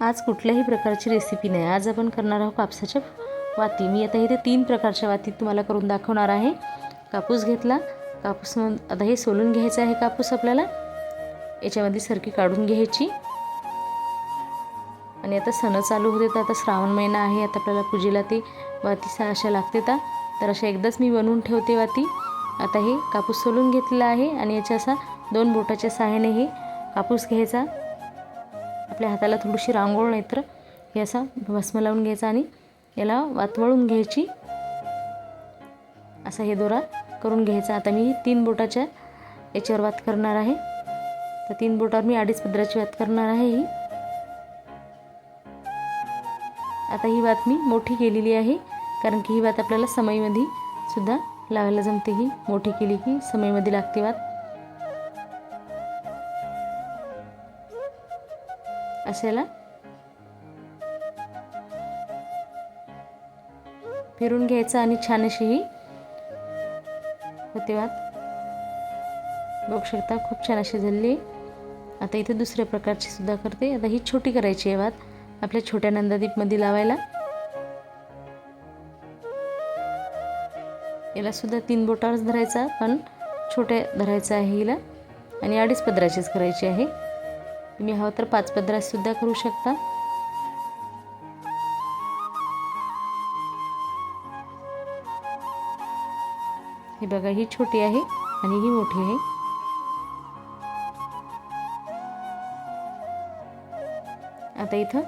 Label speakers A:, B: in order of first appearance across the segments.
A: आज कुठल्याही प्रकारची रेसिपी नाही. आज आपण करणार आहोत कापसाच्या वाती. मी आता इथे तीन प्रकारच्या वाती तुम्हाला करून दाखवणार आहे. कापूस घेतला. कापूस आता हे सोलून घ्यायचं आहे कापूस आपल्याला. याच्यामध्ये सरकी काढून घ्यायची. आणि आता सण चालू होते तर आता श्रावण महिना आहे. आता आपल्याला पूजेला ते वाती सा अशा लागते तर तर अशा एकदाच मी बनवून ठेवते वाती. आता हे कापूस सोलून घेतलेला आहे आणि याच्या असा दोन बोटाच्या सहाय्याने हे कापूस घ्यायचा. आपल्या हाताला थोडीशी रांगोळ नाही तर हे असा भस्म लावून घ्यायचा आणि याला वातवळून घ्यायची. असा हे दोरा करून घ्यायचा. आता मी तीन बोटाच्या याच्यावर वात करणार आहे. तर तीन बोटावर मी अडीच पदराची वात करणार आहे ही. आता ही वात मी मोठी केलेली आहे. कारण की ही वात आपल्याला समईमध्ये सुद्धा लावायला जमते ही. मोठी केली की समईमध्ये लागते वात. असेला फिरून घ्यायचं आणि छान अशी ही होते वात बघू शकता खूप छान अशी झाली. आता इथे दुसऱ्या प्रकारची सुद्धा करते. आता ही छोटी करायची आहे वात आपल्या छोट्या नंदादीपमध्ये लावायला. याला सुद्धा तीन बोटावरच धरायचा पण छोट्या धरायचं आहे हिला. आणि अडीच पदराचीच करायची आहे. तुम्ही हवं तर पाच पदराससुद्धा करू शकता. हे बघा ही छोटी आहे आणि ही मोठी आहे. आता इथं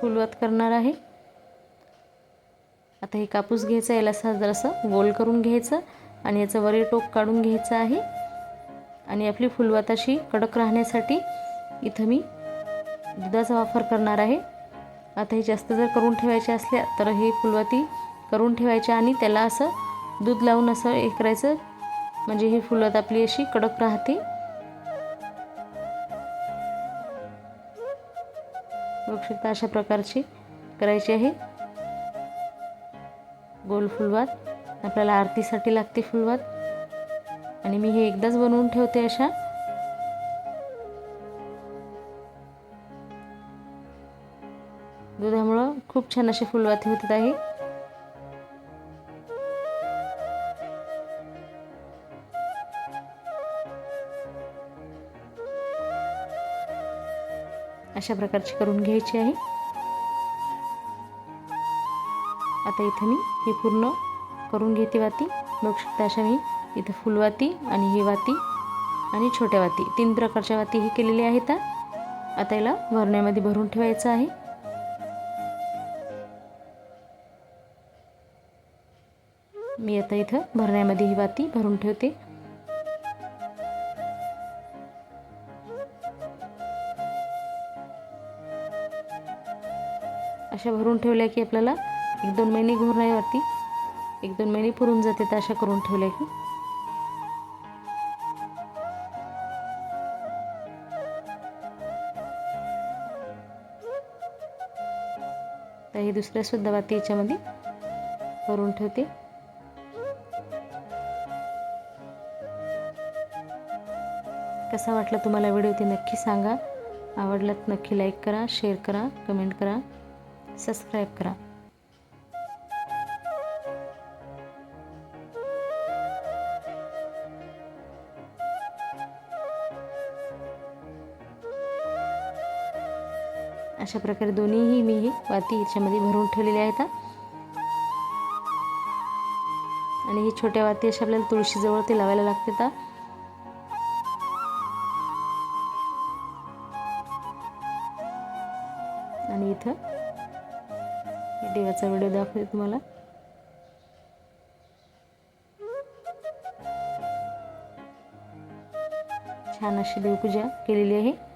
A: फुलवत करणार आहे. आता हे कापूस घ्यायचा याला असं जरासं गोल करून घ्यायचं आणि याचं वरील टोक काढून घ्यायचं आहे. आणि आपली फुलवात अशी कडक राहण्यासाठी इथं मी दुधाचा वापर करणार आहे. आता हे जास्त जर करून ठेवायचे असल्या तर हे फुलवाती करून ठेवायच्या आणि त्याला असं दूध लावून असं हे करायचं. म्हणजे ही फुलवात आपली अशी कडक राहते. बघू शकता अशा प्रकारची करायची आहे. गोल फुलवात आपल्याला आरतीसाठी लागते फुलवात. आणि मी हे एकदाच बनवून ठेवते अशा. दुधामुळं खूप छान असे फुलवाती होतात आहे अशा प्रकारची करून घ्यायची आहे. आता इथं मी हे पूर्ण करून घेते वाती. बघू शकता अशा मी इथं फुलवाती आणि ही वाती आणि छोट्या वाती. तीन प्रकारच्या वाती ही केलेल्या आहेत. आता याला भरण्यामध्ये भरून ठेवायचं आहे. मी आता इथं भरण्यामध्ये ही वाती भरून ठेवते. अशा भरून ठेवल्या की आपल्याला एक दोन महिने घोर नाही वाती एक दोन महिने पुरून जाते तर अशा करून ठेवल्या की. तर ही दुसऱ्या सुद्धा वाती याच्यामध्ये भरून ठेवते. कसा वाटला तुम्हाला व्हिडिओ ते नक्की सांगा. आवडलात नक्की लाईक करा शेअर करा कमेंट करा सबस्क्राईब करा. अशा प्रकारे दोन्हीही मी ही वाती याच्यामध्ये भरून ठेवलेल्या आहेत. आणि ही छोट्या वाती अशा आपल्याला तुळशीजवळ ते लावायला लागते आणि इथं. देवाचा व्हिडिओ दाखवते तुम्हाला. छान अशी देवपूजा केलेली आहे.